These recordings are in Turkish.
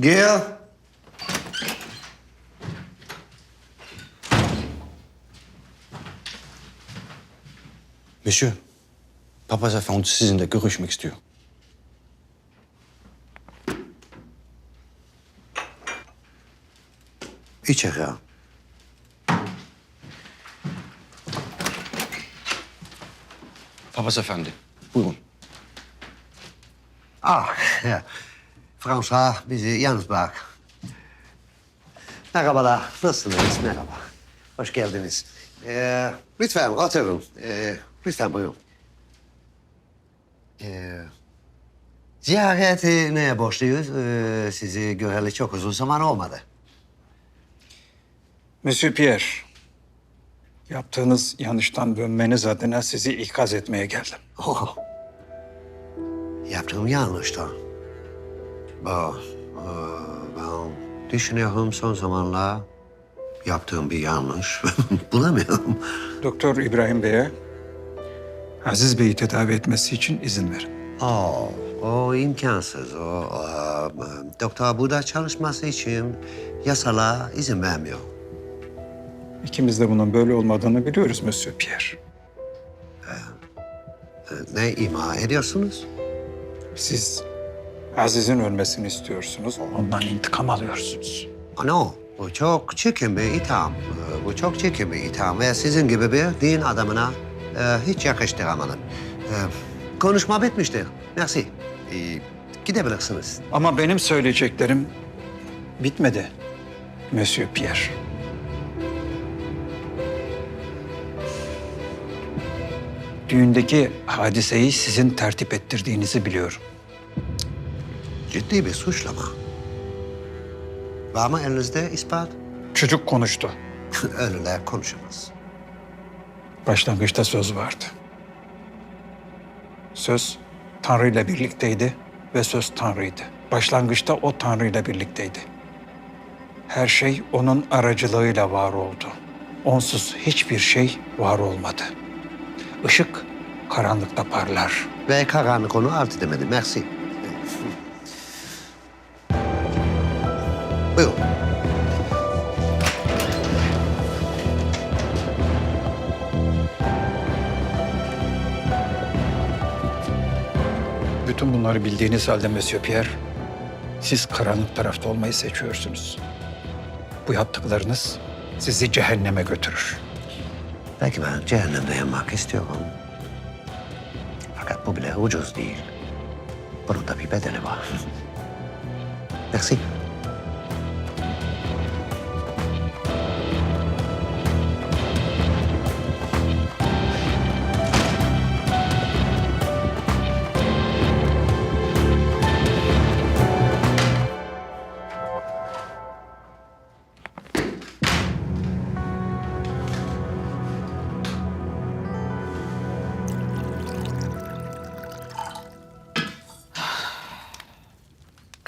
Gel. Monsieur, papaz efendi sizinle görüşmek istiyor. İçeri al. Papaz efendi, buyurun. Ah. Fransa bizi yalnız bırak. Merhabalar, nasılsınız? Merhaba. Hoş geldiniz. Ee, lütfen oturun. Ee, lütfen buyurun. Ee, ziyareti neye borçluyuz? Ee, sizi göreli çok uzun zaman olmadı. Monsieur Pierre, yaptığınız yanlıştan dönmeniz adına sizi ikaz etmeye geldim. Oh. Yaptığım yanlıştı. Bu, e, ben düşünüyorum son zamanlar yaptığım bir yanlış. Bulamıyorum. Doktor İbrahim Bey'e Aziz Bey'i tedavi etmesi için izin verin. Oh, o imkansız. O, e, doktor burada çalışması için yasalar izin vermiyor. İkimiz de bunun böyle olmadığını biliyoruz Monsieur Pierre. E, Ne ima ediyorsunuz? Siz Aziz'in ölmesini istiyorsunuz, ondan intikam alıyorsunuz. Ano, bu çok çirkin bir itham. Bu çok çirkin bir itham ve sizin gibi bir din adamına e, hiç yakıştıramadım. E, konuşma bitmiştir. Merci. E, gidebilirsiniz. Ama benim söyleyeceklerim bitmedi Monsieur Pierre. Düğündeki hadiseyi sizin tertip ettirdiğinizi biliyorum. Ciddi bir suçlama. Var mı elinizde ispat? Çocuk konuştu. Ölüler konuşamaz. Başlangıçta söz vardı. Söz Tanrı ile birlikteydi ve söz Tanrı'ydı. Başlangıçta o Tanrı ile birlikteydi. Her şey onun aracılığıyla var oldu. Onsuz hiçbir şey var olmadı. Işık karanlıkta parlar. Ve karanlık onu alt edemedi. Merci. Buyurun. Bütün bunları bildiğiniz halde Monsieur Pierre, siz karanlık tarafta olmayı seçiyorsunuz. Bu yaptıklarınız sizi cehenneme götürür. Belki ben cehennemde yanmak istiyorum. Fakat bu bile ucuz değil. Bunun da bir bedeli var. Merci.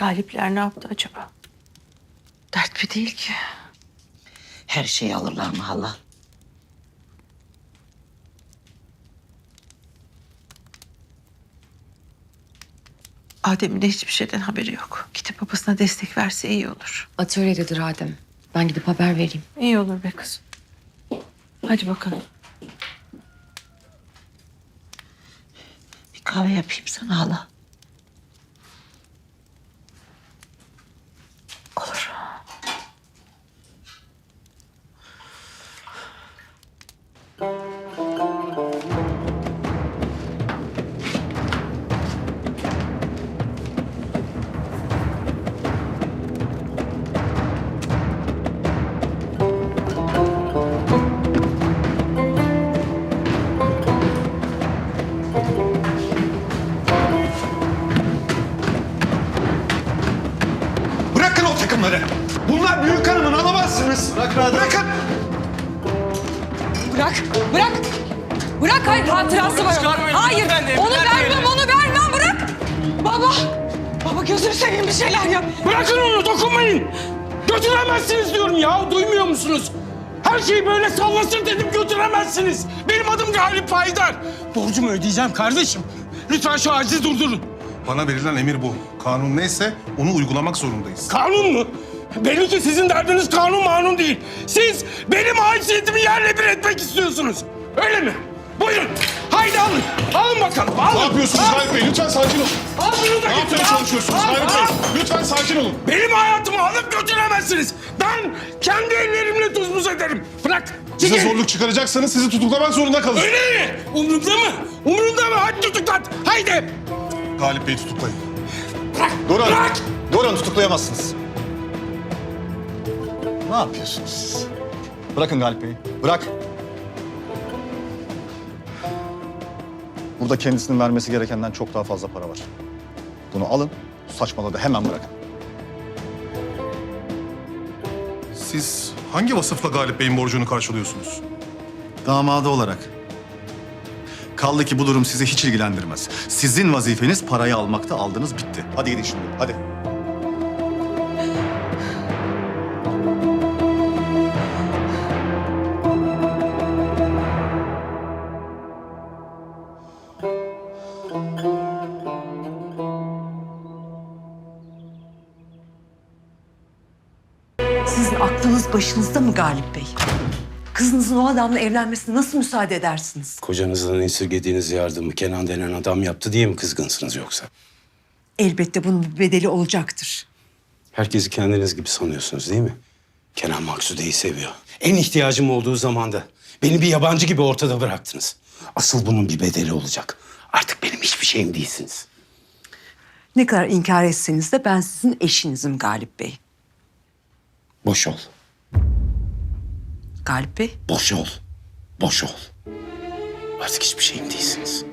Galipler ne yaptı acaba? Dert bir değil ki. Her şeyi alırlar mı hala? Adem'in de hiçbir şeyden haberi yok. Gidip babasına destek verse iyi olur. Atölyededir Adem. Ben gidip haber vereyim. İyi olur be kızım. Hadi bakalım. Bir kahve yapayım sana hala. Takımları. Bunlar büyük hanımın alamazsınız. Bırakın. Bırakın. Bırak, bırak. Bırak, hayır hatırası var. onun. Hayır, onu vermem, onu vermem, bırak. Baba, baba gözünü seveyim bir şeyler yap. Bırakın onu dokunmayın. Götüremezsiniz diyorum ya duymuyor musunuz? Her şeyi böyle sallasın dedim götüremezsiniz. Benim adım Galip Faydar. Borcumu ödeyeceğim kardeşim. Lütfen şu acizi durdurun. Bana verilen emir bu. Kanun neyse onu uygulamak zorundayız. Kanun mu? Belli ki sizin derdiniz kanun manun değil. Siz benim haysiyetimi yerle bir etmek istiyorsunuz. Öyle mi? Buyurun. Haydi alın. Alın bakalım. Alın. Ne yapıyorsunuz Al. Galip Bey? Lütfen sakin olun. Al bunu da Ne yapmaya al. çalışıyorsunuz Al, al. Bey? Lütfen sakin olun. Benim hayatımı alıp götüremezsiniz. Ben kendi ellerimle tuz buz ederim. Bırak. Size Çekil. zorluk çıkaracaksanız sizi tutuklamak zorunda kalın. Öyle mi? Umrumda mı? Umrumda mı? Hadi tutuklat. Haydi. Galip Bey tutuklayın. Bırak. Doran, Bırak. Doran tutuklayamazsınız. Ne yapıyorsunuz siz? Bırakın Galip Bey'i, bırak. Burada kendisinin vermesi gerekenden çok daha fazla para var. Bunu alın, saçmaladı hemen bırakın. Siz hangi vasıfla Galip Bey'in borcunu karşılıyorsunuz? Damadı olarak. Kaldı ki bu durum sizi hiç ilgilendirmez. Sizin vazifeniz parayı almakta aldınız bitti. Hadi gidin şimdi, hadi. Sizin aklınız başınızda mı Galip Bey? Kızınızın o adamla evlenmesine nasıl müsaade edersiniz? Kocanızdan esirgediğiniz yardımı Kenan denen adam yaptı diye mi kızgınsınız yoksa? Elbette bunun bir bedeli olacaktır. Herkesi kendiniz gibi sanıyorsunuz değil mi? Kenan Maksude'yi seviyor. En ihtiyacım olduğu zamanda beni bir yabancı gibi ortada bıraktınız. Asıl bunun bir bedeli olacak. Artık benim hiçbir şeyim değilsiniz. Ne kadar inkar etseniz de ben sizin eşinizim Galip Bey. Boş ol, Galip boş ol, boş ol. Artık hiçbir şeyim değilsiniz.